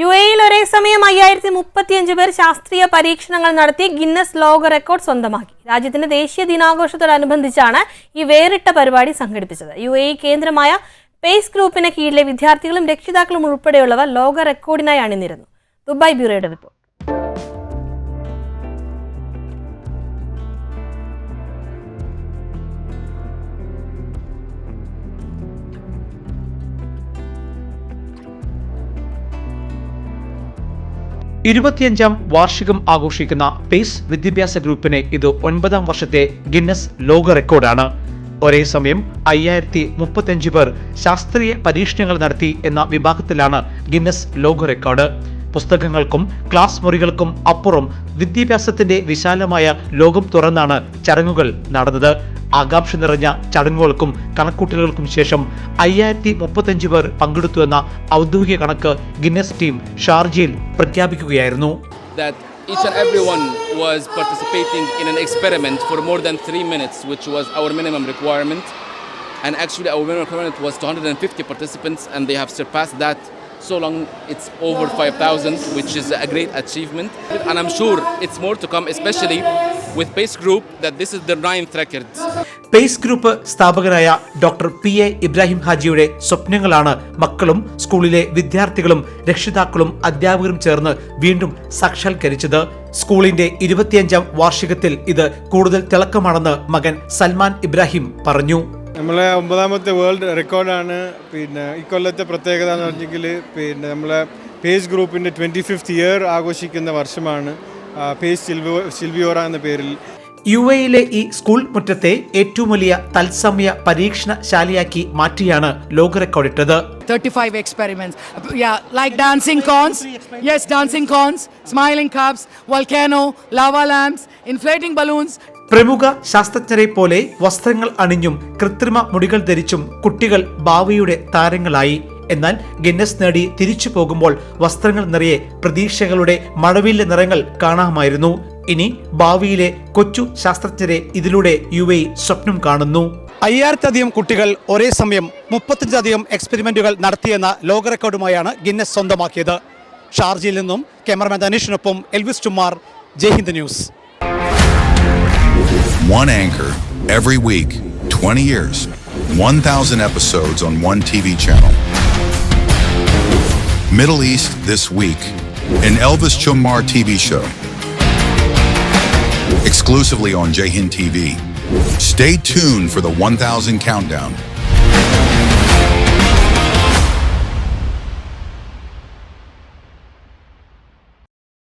U എയിൽ ഒരേ സമയം അയ്യായിരത്തി മുപ്പത്തിയഞ്ച് പേർ ശാസ്ത്രീയ പരീക്ഷണങ്ങൾ നടത്തി ഗിന്നസ് ലോക റെക്കോർഡ് സ്വന്തമാക്കി. രാജ്യത്തിന്റെ ദേശീയ ദിനാഘോഷത്തോടനുബന്ധിച്ചാണ് ഈ വേറിട്ട പരിപാടി സംഘടിപ്പിച്ചത്. യു എ കേന്ദ്രമായ പേസ് ഗ്രൂപ്പിന് കീഴിലെ വിദ്യാർത്ഥികളും രക്ഷിതാക്കളും ഉൾപ്പെടെയുള്ളവർ ലോക റെക്കോർഡിനായി അണിനിരുന്നു. Dubai ബ്യൂറോയുടെ report. ഇരുപത്തിയഞ്ചാം വാർഷികം ആഘോഷിക്കുന്ന പേസ് വിദ്യാഭ്യാസ ഗ്രൂപ്പിന് ഇത് ഒൻപതാം വർഷത്തെ ഗിന്നസ് ലോക റെക്കോർഡാണ്. ഒരേ സമയം അയ്യായിരത്തി മുപ്പത്തിയഞ്ച് പേർ ശാസ്ത്രീയ പരീക്ഷണങ്ങൾ നടത്തി എന്ന വിഭാഗത്തിലാണ് ഗിന്നസ് ലോക റെക്കോർഡ്. പുസ്തകങ്ങൾക്കും ക്ലാസ് മുറികൾക്കും അപ്പുറം വിദ്യാഭ്യാസത്തിന്റെ വിശാലമായ ലോകം തുറന്നാണ് ചടങ്ങുകൾ നടന്നത്. ആകാംക്ഷ നിറഞ്ഞ ചടങ്ങുകൾക്കും കണക്കൂട്ടലുകൾക്കും ശേഷം അയ്യായിരത്തി മുപ്പത്തഞ്ച് പേർ പങ്കെടുത്തു എന്ന ഔദ്യോഗിക കണക്ക് ഗിന്നസ് ടീം ഷാർജയിൽ പ്രഖ്യാപിക്കുകയായിരുന്നു each and everyone was participating in an experiment for more than three minutes, which was our minimum requirement. And actually, our minimum requirement was 250 participants, and they have surpassed that. So long, it's over 5,000, which is a great achievement. And I'm sure it's more to come, especially with Pace Group, that this is the ninth record. Pace group സ്ഥാപകനായ doctor P A Ibrahim Haji സ്വപ്നങ്ങളാണ് മക്കളും സ്കൂളിലെ വിദ്യാർത്ഥികളും രക്ഷിതാക്കളും അധ്യാപകരും ചേർന്ന് വീണ്ടും സാക്ഷാത്കരിച്ചത്. സ്കൂളിന്റെ ഇരുപത്തിയഞ്ചാം വാർഷികത്തിൽ ഇത് കൂടുതൽ തിളക്കമാണെന്ന് മകൻ സൽമാൻ ഇബ്രാഹിം പറഞ്ഞു. നമ്മളെ ഒമ്പതാമത്തെ വേൾഡ് റെക്കോർഡാണ്. പിന്നെ ഇക്കൊല്ലത്തെ പ്രത്യേകത എന്ന് പറഞ്ഞെങ്കിൽ പിന്നെ നമ്മളെ പേജ് ഗ്രൂപ്പിന്റെ ട്വന്റി ഫിഫ്ത്ത് ഇയർ ആഘോഷിക്കുന്ന വർഷമാണ്. പേജ് സിൽവിയോ സിൽവിയോറ എന്ന പേരിൽ യു എയിലെ ഈ സ്കൂൾ മുറ്റത്തെ ഏറ്റവും വലിയ തത്സമയ പരീക്ഷണശാലയാക്കി മാറ്റിയാണ് ലോക റെക്കോർഡിട്ടത് 35 experiments. Yeah, like dancing cones. Yes, dancing cones, smiling cups, volcano, lava lamps, inflating balloons. പ്രമുഖ ശാസ്ത്രജ്ഞരെ പോലെ വസ്ത്രങ്ങൾ അണിഞ്ഞും കൃത്രിമ മുടികൾ ധരിച്ചും കുട്ടികൾ ഭാവിയുടെ താരങ്ങളായി എന്നാൽ ഗിന്നസ് നേടി തിരിച്ചു പോകുമ്പോൾ വസ്ത്രങ്ങൾ നിറയെ പ്രതീക്ഷകളുടെ മഴവില്ല നിറങ്ങൾ കാണാമായിരുന്നു. ഇനി ഭാവിയിലെ കൊച്ചു ശാസ്ത്രജ്ഞരെ ഇതിലൂടെ യു എ സ്വപ്നം കാണുന്നു. അയ്യായിരത്തിലധികം കുട്ടികൾ ഒരേ സമയം മുപ്പത്തഞ്ചധികം എക്സ്പെരിമെന്റുകൾ നടത്തിയെന്ന ലോക റെക്കോർഡുമായാണ് ഗിന്നസ് സ്വന്തമാക്കിയത്. ഷാർജയിൽ നിന്നും ക്യാമറമാൻ അനീഷിനൊപ്പം Elvis ടുമാർ Jaihind news. One anchor. Every week, 20 years, 1,000 episodes on one TV channel. Middle East This Week, an Elvis Chumar TV show. Exclusively on Jahin TV. Stay tuned for the 1,000 countdown